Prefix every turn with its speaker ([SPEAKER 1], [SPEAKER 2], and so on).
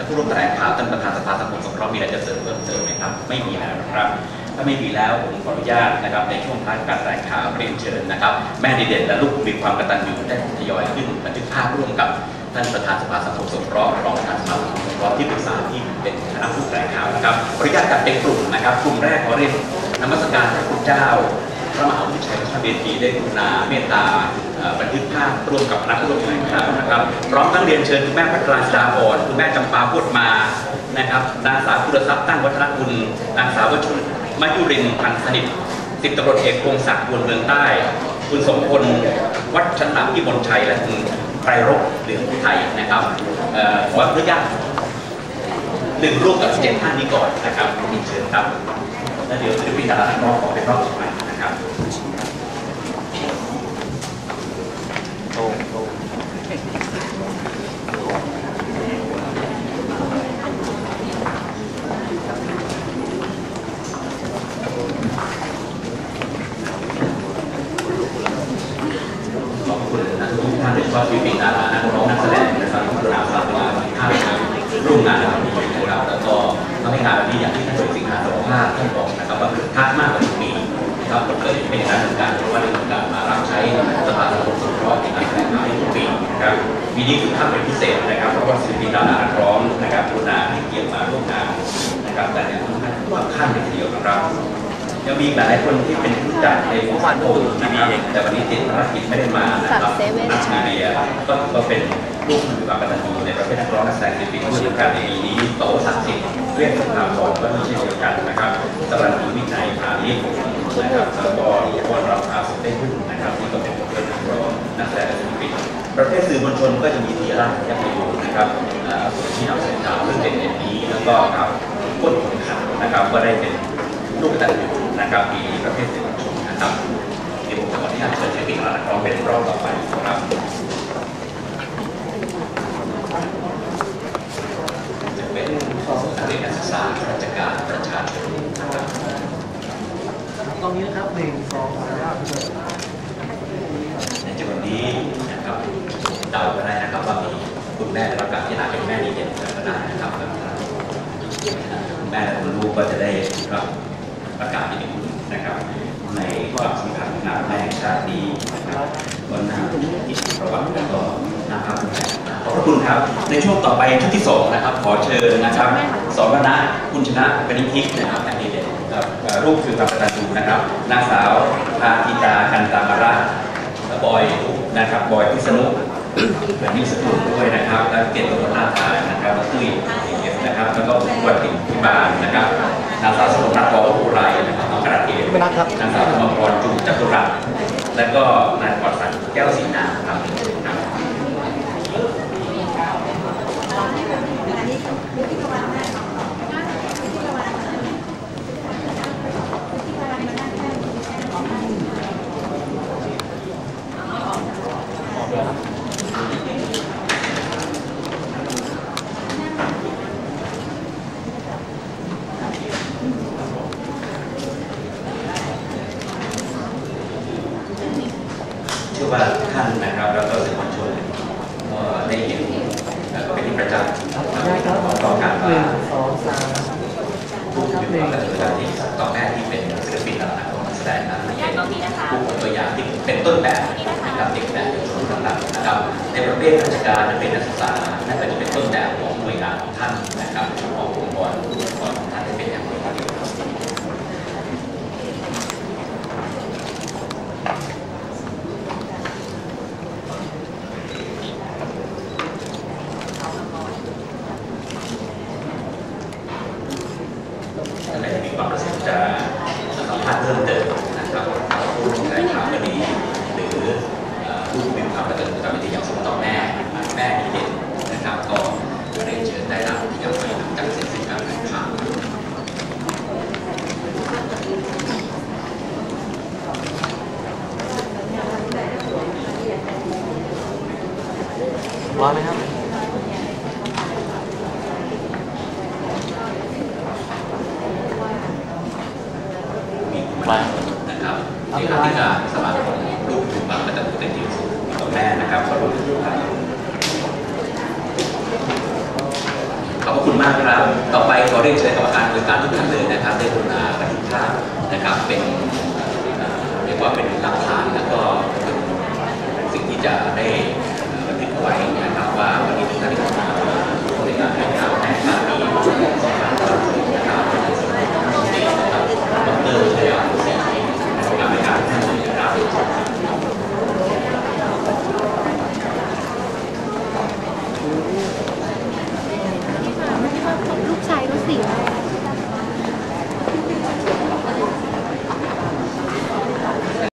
[SPEAKER 1] และผู้ร่วมแถลงข่าวท่านประธานสภาสังคมสงเคราะห์มีอะไรจะเสริมเพิ่มเติมไหมครับไม่มีแล้วนะครับ ถ้าไม่มีแล้วผมขออนุญาตนะครับในช่วงท้ายการแถลงข่าวเรียนเชิญนะครับ แม่ดีเด่นและลูกมีความกตัญญูได้ทยอยขึ้นบันทึกภาพร่วมกับท่านประธานสภาสังคมสงเคราะห์รองประธานสภาสังคมสงเคราะห์ที่ปรึกษาที่เป็นคณะผู้แถลงข่าวนะครับขออนุญาตจัดเป็นกลุ่มนะครับกลุ่มแรกขอเรียนนมัสการพระคุณเจ้า ระมหาวิชัยพระเวทีได้กรุณาเมตตาบันทึกภาพร่วมกับคณะผู้ร่วมงาวนะครับพร้อมทั้งเรียนเชิญคุณแม่พัทราศิลาอ่อนคุณแม่จำปาพูดมานะครับนางสาวกุลทรัพย์ตั้งวัฒนคุณนางสาววชุรมายุรินพันธ์สนิทสิบตำรวจเอกพงศักดิ์บวนเมืองใต้ คุณสมพลวัชระพิมลชัยและคุณไตรรบเหลืองอุทัยนะครับขออนุญาตหนึ่งรูปกับเจ็ดท่านนี้ก่อนนะครับเรีเชิญครับแล้วเดี๋ยวศิลปินดารานักร้องขอเป็นรอบต่อไปนะครับ
[SPEAKER 2] โต้งโต้ง
[SPEAKER 1] ขอบคุณนะ ทุกท่านโดยเฉพาะศิลปิดารานักร้องนักแสดงนะครับที่กรุณาสละเวลาข้าวงานร่วมงานในวันนี้นะครับแล้วก็ทำให้งานวันนี้อย่างที่ท่านสิงหาสองห้าท่านบอกนะครับว่าคึกคักมากกว่าทุกปีนะครับผมก็เลยเป็นอย่างนั้นเหมือนกันเพราะว่าในการมารับใช้สภาสังคมสงเคราะห์ในการแถลงข่าวในทุกปีนะครับปีนี้คึกคักเป็นพิเศษนะครับเพราะว่าศิลปินดารานักร้องนะครับรุณาให้เกียรติมาร่วมงานนะครับแต่เนี่ยทุกท่านทุกขั้นเลยทีเดียวนะครับ ยังมีหลายคนที่เป็นผู้จัดในวงสังคมนะครับแต่วันนี้ติดภารกิจไม่ได้มานะครับนักมีเดียก็ก็เป็นลูกมือความกตัญญูในประเภทนักร้องนักแสดงศิลปินผู้เชี่ยวชาญในปีนี้โตศักดิ์สิทธิ์เรียกสภาพรก็ม่ใช่เดียวกันนะครับสำหรับมีวินัยพาณิชย์นะครับแล้วก็วอนรับอาสุได้ขึ้นนะครับที่ก็เป็นประเภทนักร้องนักแสดงศิลปินประเภทสื่อมวลชนก็จะมีทีราชยักษ์ประโยชน์นะครับส่วนที่นำเสนอข่าวซึ่องเป็นเอ็นนี้แล้วก็ครับก้นขนข่าวนะครับก็ได้เป็นลูกกตัญญู นะครับมีประเภทสื่อมวลชนนะครับเดี๋ยวผมขออนุญาตเชิญศิลปินมานักร้องเป็นรอบต่อไปครับจะเป็นนักเรียนนักศึกษาราชการประชาชนนะครับ
[SPEAKER 2] ตรงนี้นะครับหนึ่งสองสาม
[SPEAKER 1] ในจำนวนนี้นะครับเดาก็ได้นะครับว่ามีคุณแม่รับการพิจารณาเป็นแม่ดีเด่นก็ได้นะครับคุณแม่และคุณลูกก็จะได้รับ ประกาศที่เป็นนะครับ ในความสำคัญนแม่แห่งชาตินี้นะครับวันนาอิสประวัติแล้วก็นะครับขอบพระคุณครับ ในช่วงต่อไปท่านที่สองนะครับ ขอเชิญนะครับสรณะคุณชนะเป็นนิพิกนะครับแม่ดีเด่นครับรูปคือความกตัญญูนะครับนางสาวพาธิตากันตามาราและบอยนะครับบอยพิษณุแบบนี้สกุลด้วยนะครับ และเกียรติวัฒนาทานนะครับ น้องกระเทียมนางสาวธรรมพรจุจัตุรัสและก็นายปอดสันแก้วสีนาครับ ว่าท่านนะครับ แล้วก็สื่อมวลชนก็ได้เห็นแล้วก็เป็นที่ประจักษ์ครับของต้องการว่า
[SPEAKER 2] สองสาม
[SPEAKER 1] ผู้มีความกตัญญูที่ต่อแม่ที่เป็นศิลปินและนักร้องนักแสดงนั้นผู้คนตัวอย่างที่เป็นต้นแบบนะครับเด็กแบบเยาวชนต่างๆนะครับในประเภทราชการและเป็นนักศึกษานั่นก็จะเป็นต้นแบบของท่านนะครับขององค์กรองค์กรของท่านที่เป็นอย่างไรครับ ท่านใดที่มีความประสงค์จะสัมภาษณ์เพิ่มเติมนะครับผู้ร่วมรายข่าวก็ดีหรือเอ่อ ผู้มีความกตัญญูกตเวทีอย่างสมต่อแม่แม่ดีเด่นนะครับก็เรียนเชิญได้ตามที่ยังไม่หลังจากเสร็จสิ้นการแถลงข่าว
[SPEAKER 2] ร้อนไหมครับ
[SPEAKER 1] มีคุณแม่นะครับที่การที่การสมาคม แม่นะครับขอรู้ครับคุณมากครับ ต่อไปขอเรียนเชิญกรรมการบริการทุกท่านเลยนะครับ ได้กรุณาบันทึกภาพนะครับเป็น